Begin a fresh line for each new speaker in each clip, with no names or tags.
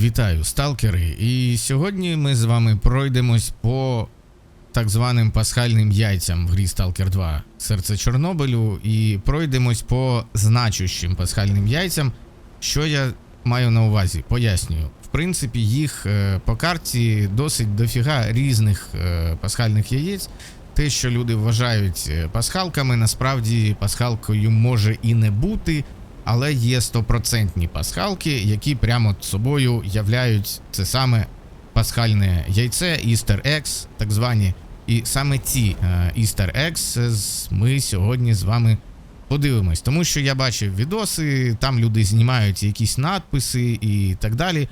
Вітаю, сталкери! І сьогодні ми з вами пройдемось по так званим пасхальним яйцям в грі Stalker 2 Серце Чорнобилю і пройдемось по значущим пасхальним яйцям. Що я маю на увазі? Пояснюю. В принципі, їх е, по карті досить дофіга різних е, пасхальних яєць. Те, що люди вважають е, пасхалками, насправді пасхалкою може і не бути, але є стопроцентні пасхалки, які прямо собою являють це саме пасхальне яйце, Easter Eggs, так звані. І саме ці е, Easter Eggs ми сьогодні з вами подивимось. Тому що я бачив відоси, там люди знімають якісь надписи і так далі.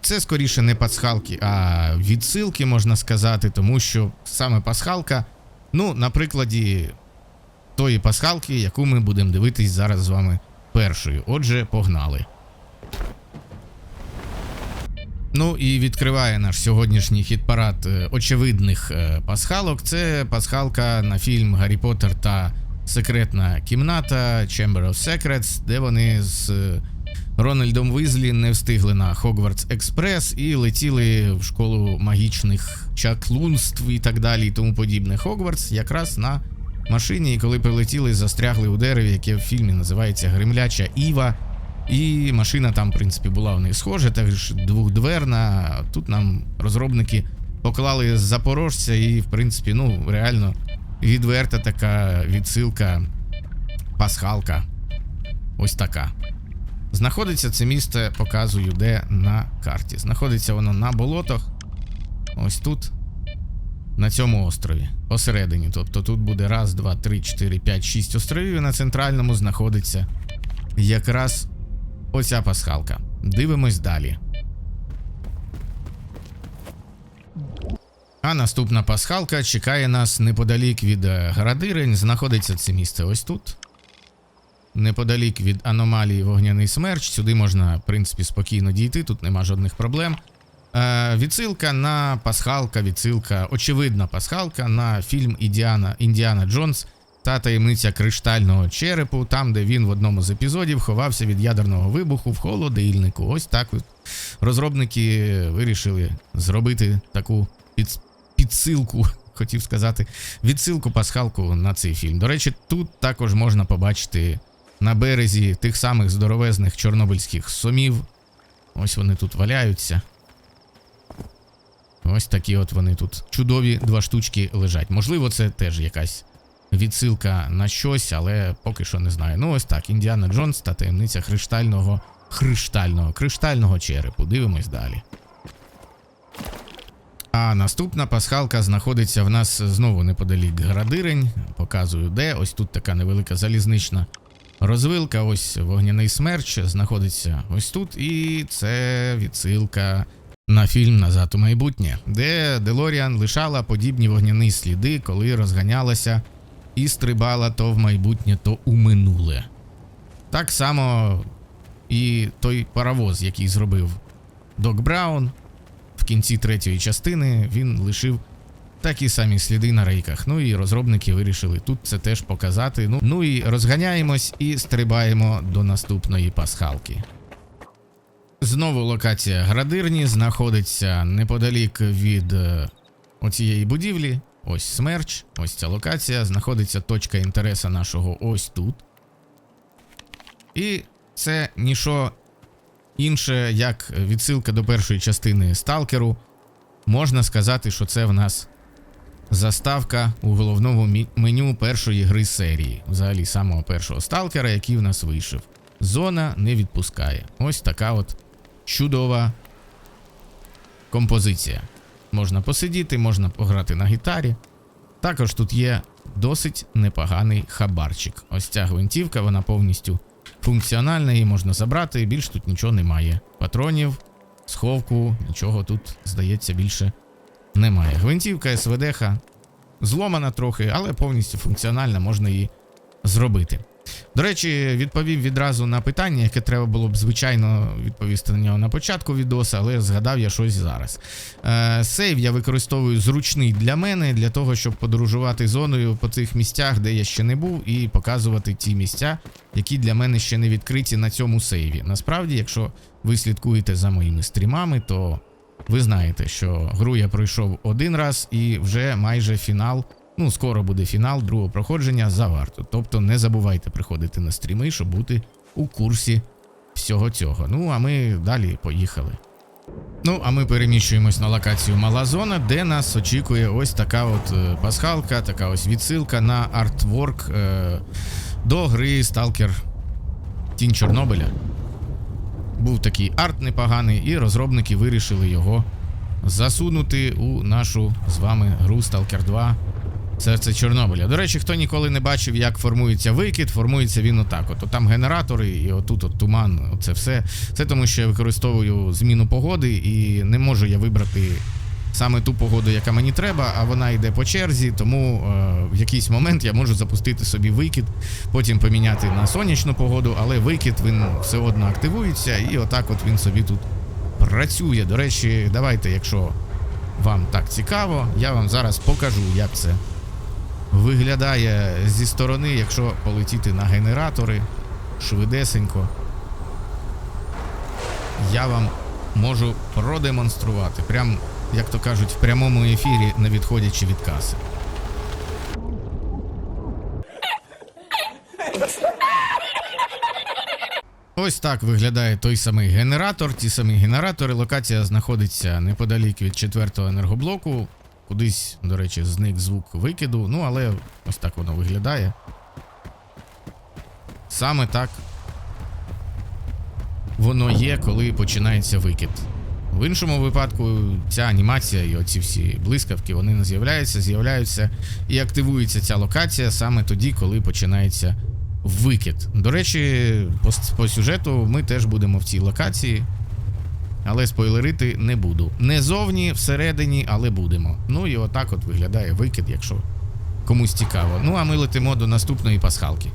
Це скоріше не пасхалки, а відсилки, можна сказати, тому що саме пасхалка, ну, на прикладі тої пасхалки, яку ми будемо дивитись зараз з вами першою. Отже, погнали. Ну і відкриває наш сьогоднішній хіт-парад е, очевидних е, пасхалок. Це пасхалка на фільм Гаррі Поттер та Секретна кімната Chamber of Secrets, де вони з е, Рональдом Визлі не встигли на Хогвартс Експрес і летіли в школу магічних чаклунств і так далі, і тому подібне. Хогвартс якраз на машині, і коли прилетіли, застрягли у дереві, яке в фільмі називається Гремляча Іва. І машина там, в принципі, була в них схожа, також двохдверна. Тут нам розробники поклали з запорожця, і, в принципі, ну, реально відверта така відсилка, пасхалка. Ось така. Знаходиться це місце, показую, де на карті. Знаходиться воно на болотах. Ось тут. На цьому острові. Посередині. Тобто тут буде раз, два, три, чотири, п'ять, шість островів. І на центральному знаходиться якраз оця пасхалка. Дивимось далі. А наступна пасхалка чекає нас неподалік від е, Градирень. Знаходиться це місце ось тут. Неподалік від аномалії вогняний смерч. Сюди можна, в принципі, спокійно дійти, тут нема жодних проблем. Е, відсилка на пасхалка, відсилка, очевидна пасхалка на фільм Індіана, Індіана Джонс та таємниця криштального черепу, там, де він в одному з епізодів ховався від ядерного вибуху в холодильнику. Ось так розробники вирішили зробити таку під, підсилку, хотів сказати, відсилку пасхалку на цей фільм. До речі, тут також можна побачити на березі тих самих здоровезних чорнобильських сомів. Ось вони тут валяються. Ось такі от вони тут чудові два штучки лежать. Можливо, це теж якась відсилка на щось, але поки що не знаю. Ну, ось так. Індіана Джонс та таємниця криштального, криштального, криштального черепу. Дивимось далі. А наступна пасхалка знаходиться в нас знову неподалік Градирень. Показую, де. Ось тут така невелика залізнична розвилка. Ось вогняний смерч знаходиться ось тут. І це відсилка на фільм Назад у майбутнє, де Делоріан лишала подібні вогняні сліди, коли розганялася і стрибала то в майбутнє, то у минуле. Так само і той паровоз, який зробив Док Браун в кінці третьої частини, він лишив такі самі сліди на рейках. Ну і розробники вирішили тут це теж показати. Ну, ну і розганяємось і стрибаємо до наступної пасхалки. Знову локація Градирні знаходиться неподалік від е, оцієї будівлі. Ось смерч, ось ця локація. Знаходиться точка інтересу нашого ось тут. І це ніщо інше, як відсилка до першої частини Сталкеру. Можна сказати, що це в нас заставка у головному меню першої гри серії. Взагалі самого першого сталкера, який в нас вийшов. Зона не відпускає. Ось така от чудова композиція. Можна посидіти, можна пограти на гітарі. Також тут є досить непоганий хабарчик. Ось ця гвинтівка, вона повністю функціональна, її можна забрати, більш тут нічого немає. Патронів, сховку, нічого тут, здається, більше немає. Гвинтівка СВДХ зломана трохи, але повністю функціональна, можна її зробити. До речі, відповів відразу на питання, яке треба було б звичайно відповісти на нього на початку відоса, але згадав я щось зараз. Е, сейв я використовую зручний для мене, для того, щоб подорожувати зоною по цих місцях, де я ще не був, і показувати ті місця, які для мене ще не відкриті на цьому сейві. Насправді, якщо ви слідкуєте за моїми стрімами, то ви знаєте, що гру я пройшов один раз і вже майже фінал. Ну, скоро буде фінал другого проходження за варту. Тобто не забувайте приходити на стріми, щоб бути у курсі всього цього. Ну, а ми далі поїхали. Ну, а ми переміщуємось на локацію Мала Зона, де нас очікує ось така от е, пасхалка, така ось відсилка на артворк е, до гри Stalker Тінь Чорнобиля. Був такий арт непоганий, і розробники вирішили його засунути у нашу з вами гру Stalker 2 Серце Чорнобиля. До речі, хто ніколи не бачив, як формується викид, формується він отак. От там генератори, і отут от туман, це все. Це тому, що я використовую зміну погоди, і не можу я вибрати саме ту погоду, яка мені треба, а вона йде по черзі, тому е, в якийсь момент я можу запустити собі викид, потім поміняти на сонячну погоду, але викид він все одно активується, і отак от він собі тут працює. До речі, давайте, якщо вам так цікаво, я вам зараз покажу, як це виглядає зі сторони, якщо полетіти на генератори швидесенько. Я вам можу продемонструвати. Прям, як то кажуть, в прямому ефірі, не відходячи від каси. Ось так виглядає той самий генератор. Ті самі генератори. Локація знаходиться неподалік від четвертого енергоблоку. Кудись, до речі, зник звук викиду. Ну, але ось так воно виглядає. Саме так воно є, коли починається викид. В іншому випадку ця анімація і оці всі блискавки вони не з'являються, з'являються і активується ця локація саме тоді, коли починається викид. До речі, по, по сюжету ми теж будемо в цій локації. Але спойлерити не буду. Не зовні, всередині, але будемо. Ну і отак от виглядає викид, якщо комусь цікаво. Ну а ми летимо до наступної пасхалки.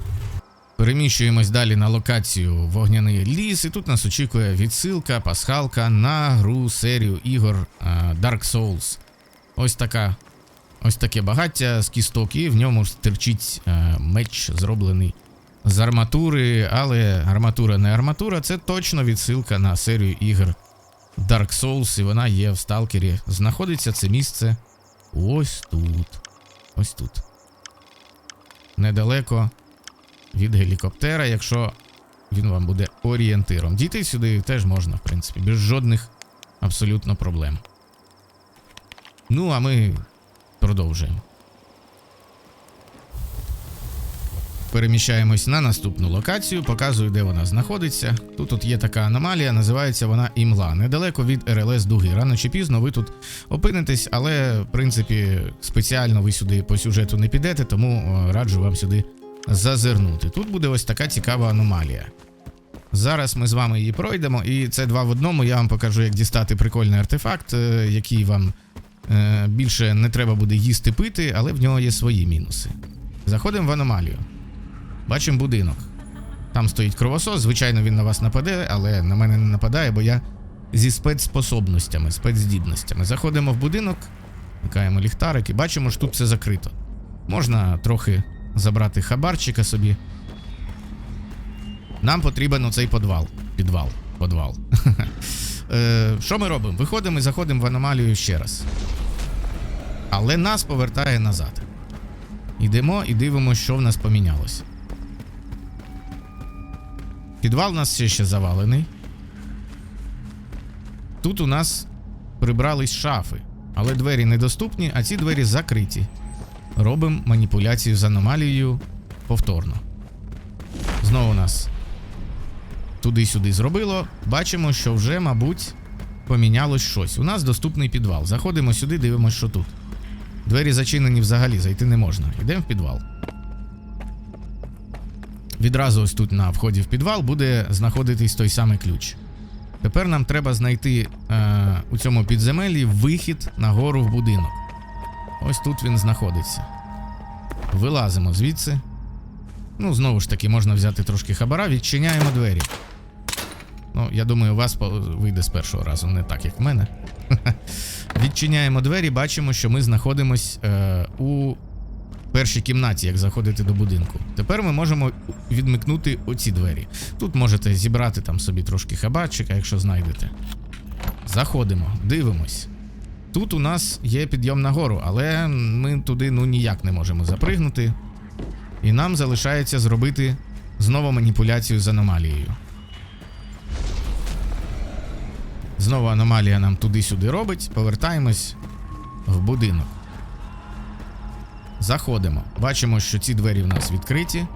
Переміщуємось далі на локацію Вогняний ліс, і тут нас очікує відсилка, пасхалка на гру серію ігор Dark Souls. Ось така. Ось таке багаття з кісток, і в ньому стирчить а, меч, зроблений з арматури, але арматура не арматура, це точно відсилка на серію ігор Dark Souls, і вона є в сталкері. Знаходиться це місце ось тут. Ось тут. Недалеко від гелікоптера, якщо він вам буде орієнтиром. Дійти сюди теж можна, в принципі, без жодних абсолютно проблем. Ну, а ми продовжуємо. Переміщаємось на наступну локацію, показую, де вона знаходиться. Тут от є така аномалія, називається вона імла. Недалеко від РЛС дуги. Рано чи пізно ви тут опинитесь, але в принципі спеціально ви сюди по сюжету не підете, тому раджу вам сюди зазирнути. Тут буде ось така цікава аномалія. Зараз ми з вами її пройдемо, і це два в одному. Я вам покажу, як дістати прикольний артефакт, е, який вам е, більше не треба буде їсти пити, але в нього є свої мінуси. Заходимо в аномалію. Бачимо будинок. Там стоїть кровосос, звичайно, він на вас нападе, але на мене не нападає, бо я зі спецспособностями, спецздібностями. Заходимо в будинок, вмикаємо ліхтарик і бачимо, що тут все закрито. Можна трохи забрати хабарчика собі. Нам потрібен оцей подвал. Підвал. Подвал. Е, Що ми робимо? Виходимо і заходимо в аномалію ще раз. Але нас повертає назад. Йдемо і дивимося, що в нас помінялося. Підвал у нас все ще завалений. Тут у нас прибрались шафи, але двері недоступні, а ці двері закриті. Робимо маніпуляцію з аномалією повторно. Знову нас туди-сюди зробило. Бачимо, що вже, мабуть, помінялось щось. У нас доступний підвал. Заходимо сюди, дивимося, що тут. Двері зачинені взагалі, зайти не можна. Йдемо в підвал. Відразу ось тут на вході в підвал буде знаходитись той самий ключ. Тепер нам треба знайти е, у цьому підземеллі вихід нагору в будинок. Ось тут він знаходиться. Вилазимо звідси. Ну, знову ж таки, можна взяти трошки хабара, відчиняємо двері. Ну, я думаю, у вас вийде з першого разу, не так, як в мене. Відчиняємо двері, бачимо, що ми знаходимось е, у першій кімнаті, як заходити до будинку. Тепер ми можемо відмикнути оці двері. Тут можете зібрати там собі трошки хабарчика, якщо знайдете. Заходимо, дивимось. Тут у нас є підйом нагору, але ми туди ну ніяк не можемо запригнути. І нам залишається зробити знову маніпуляцію з аномалією. Знову аномалія нам туди-сюди робить. Повертаємось в будинок. Заходимо. Бачимо, що ці двері в нас відкриті.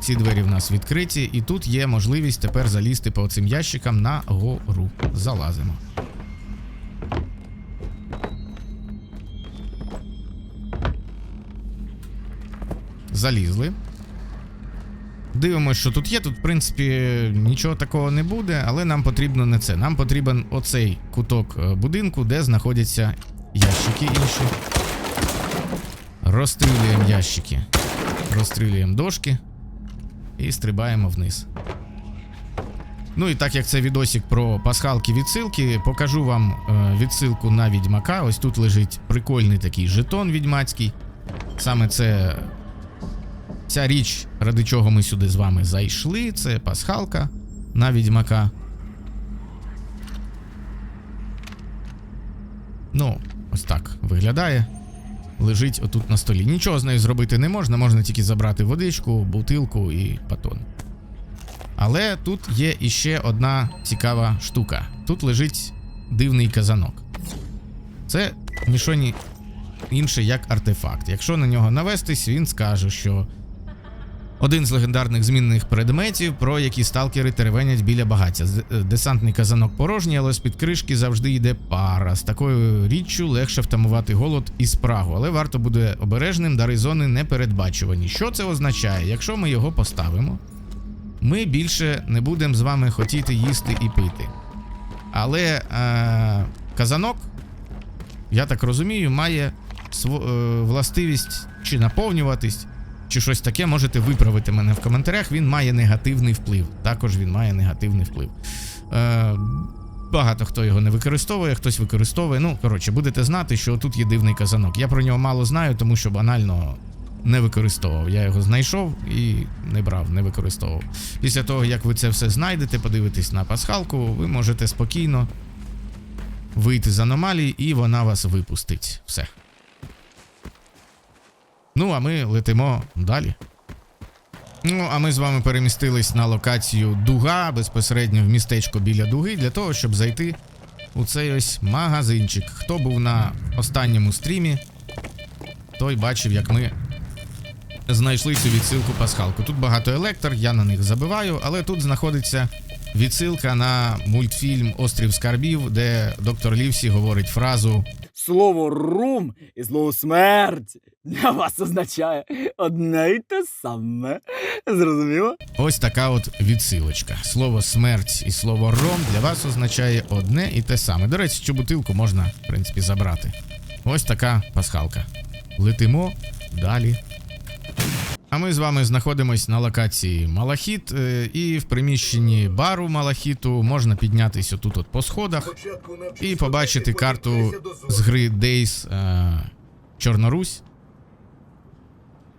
Ці двері в нас відкриті, і тут є можливість тепер залізти по цим ящикам на гору. Залазимо. Залізли. Дивимося, що тут є. Тут, в принципі, нічого такого не буде, але нам потрібно не це. Нам потрібен оцей куток е, будинку, де знаходяться ящики інші. Розстрілюємо ящики. Розстрілюємо дошки і стрибаємо вниз. Ну і так як це відосик про пасхалки відсилки, покажу вам е, відсилку на відьмака. Ось тут лежить прикольний такий жетон відьмацький. Саме це ця річ, ради чого ми сюди з вами зайшли, це пасхалка на відьмака. Ну, ось так виглядає. Лежить отут на столі. Нічого з нею зробити не можна, можна тільки забрати водичку, бутилку і батон. Але тут є іще одна цікава штука. Тут лежить дивний казанок. Це ніщо ні інше як артефакт. Якщо на нього навестись, він скаже, що один з легендарних змінних предметів, про які сталкери теревенять біля багаття. Е, Десантний казанок порожній, але з-під кришки завжди йде пара. З такою річчю легше втамувати голод і спрагу, але варто буде обережним, дари зони непередбачувані. Що це означає? Якщо ми його поставимо, ми більше не будемо з вами хотіти їсти і пити. Але е, казанок, я так розумію, має е, властивість чи наповнюватись, чи щось таке. Можете виправити мене в коментарях. Він має негативний вплив. Також він має негативний вплив. Е, багато хто його не використовує, хтось використовує. Ну, коротше, будете знати, що тут є дивний казанок. Я про нього мало знаю, тому що банально не використовував. Я його знайшов і не брав, не використовував. Після того, як ви це все знайдете, подивитесь на пасхалку, ви можете спокійно вийти з аномалії, і вона вас випустить. Все. Ну, а ми летимо далі. Ну, а ми з вами перемістились на локацію Дуга безпосередньо в містечко біля Дуги для того, щоб зайти у цей ось магазинчик. Хто був на останньому стрімі, той бачив, як ми знайшли цю відсилку пасхалку. Тут багато електр, я на них забиваю, але тут знаходиться відсилка на мультфільм Острів Скарбів, де доктор Лівсі говорить фразу
Слово рум і слово смерть для вас означає одне й те саме. Зрозуміло?
Ось така от відсилочка. Слово смерть і слово ром для вас означає одне і те саме. До речі, цю бутилку можна, в принципі, забрати. Ось така пасхалка. Летимо далі. А ми з вами знаходимось на локації Малахіт, е, і в приміщенні бару Малахіту можна піднятися отут от по сходах і побачити карту з гри Days е, Чорнорусь.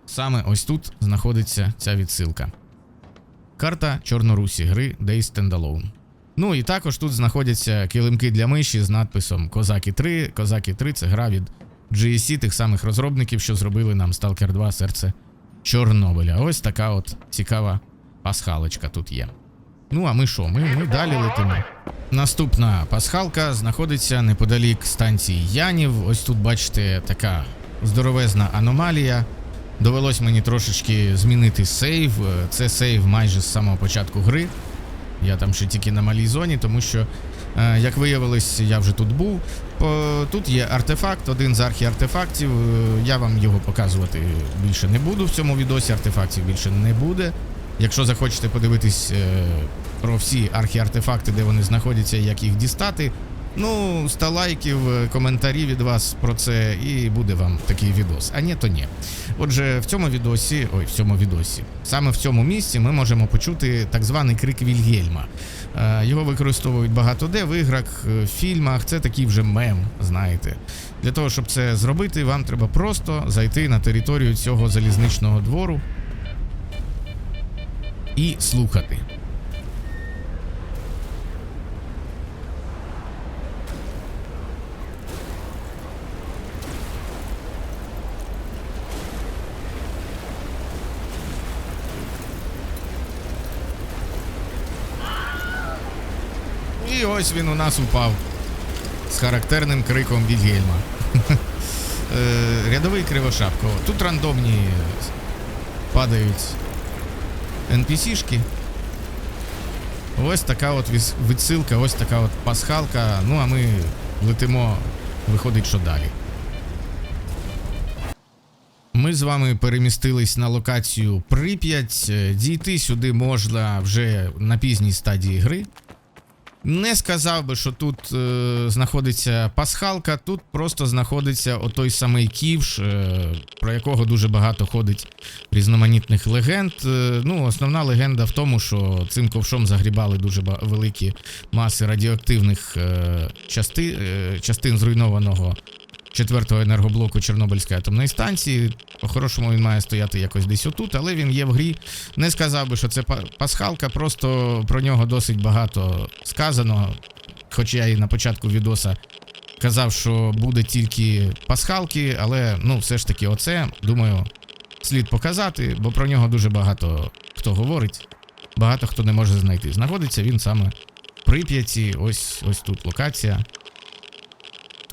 Саме ось тут знаходиться ця відсилка. Карта Чорнорусі гри Days Standalone. Ну і також тут знаходяться килимки для миші з надписом Козаки 3. Козаки 3 це гра від GSC, тих самих розробників, що зробили нам Stalker 2 серце Чорнобиля. Ось така от цікава пасхалочка тут є. Ну, а ми що? Ми, ми далі летимо. Наступна пасхалка знаходиться неподалік станції Янів. Ось тут, бачите, така здоровезна аномалія. Довелось мені трошечки змінити сейв. Це сейв майже з самого початку гри. Я там ще тільки на малій зоні, тому що, як виявилось, я вже тут був. Тут є артефакт, один з архіартефактів. Е, Я вам його показувати більше не буду в цьому відосі. Артефактів більше не буде. Якщо захочете подивитись е, про всі архіартефакти, де вони знаходяться і як їх дістати, Ну, 100 лайків, е, коментарів від вас про це, і буде вам такий відос. А ні, то ні. Отже, в цьому відосі, ой, в цьому відосі, саме в цьому місці ми можемо почути так званий крик Вільгельма. Е, Його використовують багато де в іграх, е, в фільмах. Це такий вже мем, знаєте. Для того, щоб це зробити, вам треба просто зайти на територію цього залізничного двору і слухати. І ось він у нас упав з характерним криком Вільгельма. Е, Рядовий кривошапко. Тут рандомні падають NPC-шки. Ось така от відсилка, ось така от пасхалка. Ну а ми летимо, виходить, що далі. Ми з вами перемістились на локацію Прип'ять. Е, Дійти сюди можна вже на пізній стадії гри. Не сказав би, що тут е, знаходиться пасхалка, тут просто знаходиться отой самий ківш, е, про якого дуже багато ходить різноманітних легенд. Е, ну, основна легенда в тому, що цим ковшом загрібали дуже великі маси радіоактивних е, части, е, частин зруйнованого четвертого енергоблоку Чорнобильської атомної станції. По-хорошому він має стояти якось десь отут, але він є в грі. Не сказав би, що це пасхалка, просто про нього досить багато сказано. Хоч я і на початку відоса казав, що буде тільки пасхалки, але ну, все ж таки, оце, думаю, слід показати, бо про нього дуже багато хто говорить, багато хто не може знайти. Знаходиться він саме в Прип'яті, ось, ось тут локація.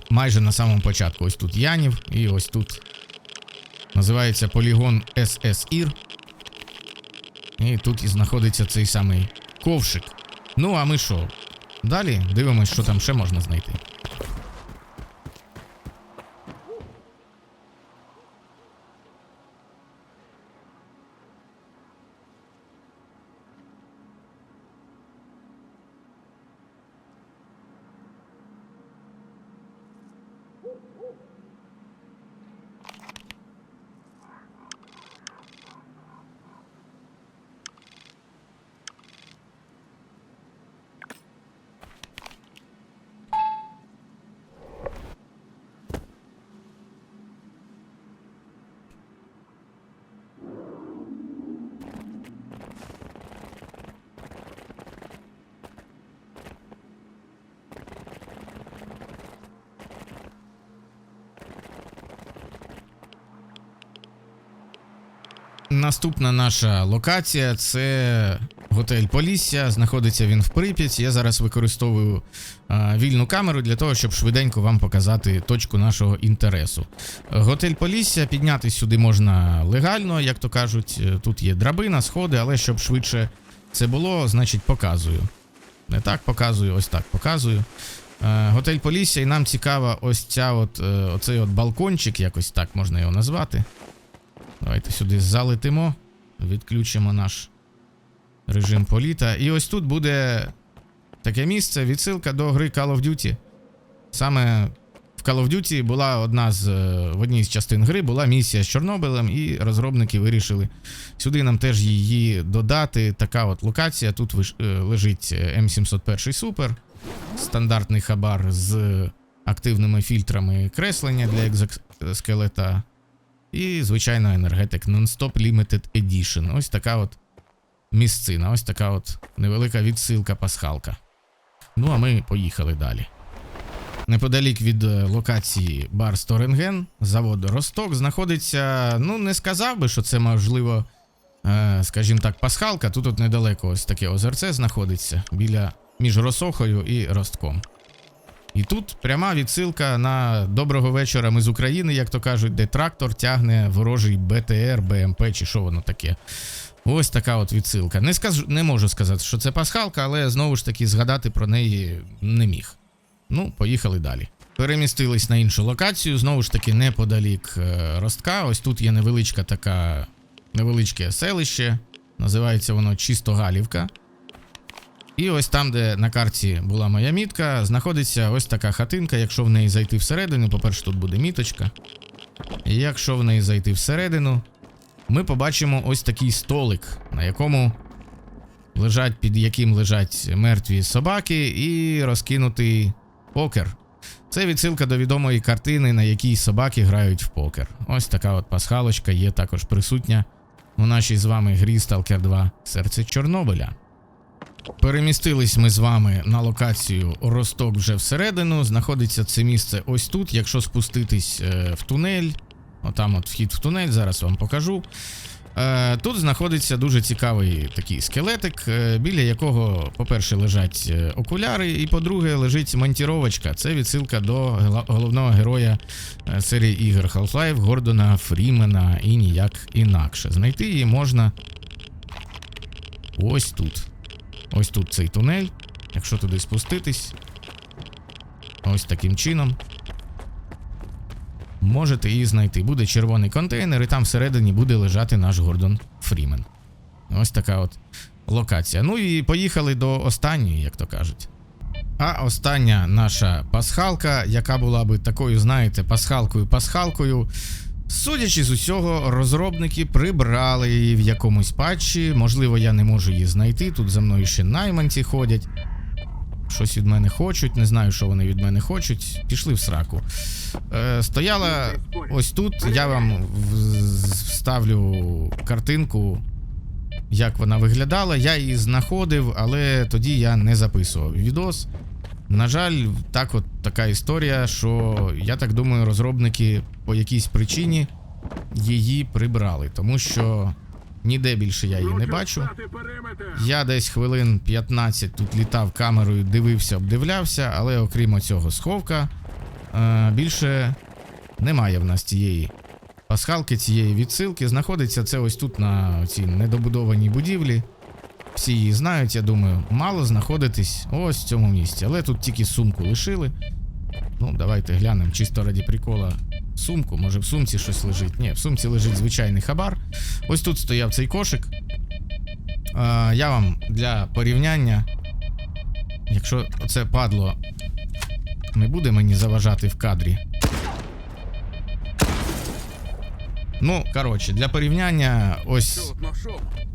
Майже на самому початку. Ось тут Янів, і ось тут називається полігон ССІР. І тут і знаходиться цей самий ковшик. Ну, а ми що? Далі дивимось, що там ще можна знайти. Наступна наша локація це готель Полісся. Знаходиться він в Прип'яті. Я зараз використовую а, вільну камеру для того, щоб швиденько вам показати точку нашого інтересу. Готель Полісся підняти сюди можна легально, як то кажуть. Тут є драбина, сходи, але щоб швидше це було, значить показую. Не так показую, ось так показую. Готель Полісся, і нам цікава ось ця от, е, оцей от балкончик, якось так можна його назвати. Давайте сюди залетимо, відключимо наш режим політа. І ось тут буде таке місце, відсилка до гри Call of Duty. Саме в Call of Duty була одна з е, в одній з частин гри була місія з Чорнобилем, і розробники вирішили сюди нам теж її додати. Така от локація. Тут виш- е, лежить е, М701 Супер, стандартний хабар з активними фільтрами креслення для екзоскелета. І, звичайно, енергетик Non-Stop Limited Edition. Ось така от місцина, ось така от невелика відсилка пасхалка. Ну, а ми поїхали далі. Неподалік від е, локації бар Сторенген, завод Росток, знаходиться. Ну, не сказав би, що це можливо, е, скажімо так, пасхалка. Тут от недалеко ось таке озерце знаходиться біля між Росохою і Ростком. І тут пряма відсилка на доброго вечора. Ми з України, як то кажуть, де трактор тягне ворожий БТР, БМП чи що воно таке. Ось така от відсилка. Не скажу, не можу сказати, що це пасхалка, але знову ж таки згадати про неї не міг. Ну, поїхали далі. Перемістились на іншу локацію, знову ж таки, неподалік е, ростка. Ось тут є невеличка така, невеличке селище. Називається воно Чистогалівка. І ось там, де на карті була моя мітка, знаходиться ось така хатинка. Якщо в неї зайти всередину, по-перше, тут буде міточка. Якщо в неї зайти всередину, ми побачимо ось такий столик, на якому лежать, під яким лежать мертві собаки, і розкинутий покер. Це відсилка до відомої картини, на якій собаки грають в покер. Ось така от пасхалочка є також присутня у нашій з вами грі Stalker 2 Серце Чорнобиля. Перемістились ми з вами на локацію Росток вже всередину. Знаходиться це місце ось тут. Якщо спуститись е, в тунель, отам от вхід в тунель, зараз вам покажу. Е, Тут знаходиться дуже цікавий такий скелетик, е, біля якого, по-перше, лежать окуляри, і по-друге, лежить монтіровочка. Це відсилка до головного героя серії ігор Half-Life Гордона Фрімена і ніяк інакше. Знайти її можна ось тут. Ось тут цей тунель. Якщо туди спуститись, ось таким чином. Можете її знайти. Буде червоний контейнер, і там всередині буде лежати наш Гордон Фрімен. Ось така от локація. Ну і поїхали до останньої, як то кажуть. А остання наша пасхалка, яка була би такою, знаєте, пасхалкою-пасхалкою. Судячи з усього, розробники прибрали її в якомусь патчі. Можливо, я не можу її знайти. Тут за мною ще найманці ходять. Щось від мене хочуть, не знаю, що вони від мене хочуть. Пішли в сраку. Е, стояла ось тут. Я вам вставлю картинку, як вона виглядала. Я її знаходив, але тоді я не записував відос. На жаль, так от така історія, що я так думаю, розробники по якійсь причині її прибрали, тому що ніде більше я її не бачу. Я десь хвилин 15 тут літав камерою, дивився, обдивлявся, але окрім цього сховка, е, більше немає в нас цієї пасхалки, цієї відсилки. Знаходиться це ось тут на цій недобудованій будівлі. Всі її знають, я думаю, мало знаходитись ось в цьому місці. Але тут тільки сумку лишили. Ну, давайте глянемо, чисто раді прикола. Сумку, може в сумці щось лежить. Ні, в сумці лежить звичайний хабар. Ось тут стояв цей кошик. А, я вам для порівняння, якщо це падло не буде мені заважати в кадрі. Ну, коротше, для порівняння, ось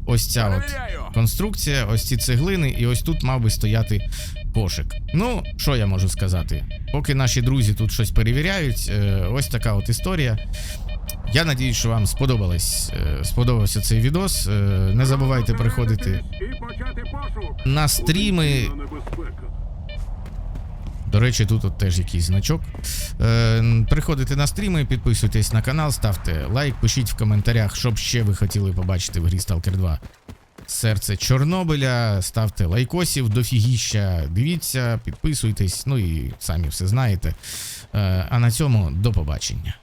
ось ця от конструкція, ось ці цеглини, і ось тут мав би стояти кошик. Ну, що я можу сказати? Поки наші друзі тут щось перевіряють, е, ось така от історія. Я надіюсь, що вам сподобалось, е, сподобався цей відос. Е, Не забувайте приходити на стріми. До речі, тут от теж якийсь значок. Е, приходите на стріми, підписуйтесь на канал, ставте лайк, пишіть в коментарях, що б ще ви хотіли побачити в грі Stalker 2. Серце Чорнобиля, ставте лайкосів дофігіща, дивіться, підписуйтесь, ну і самі все знаєте. Е, а на цьому до побачення.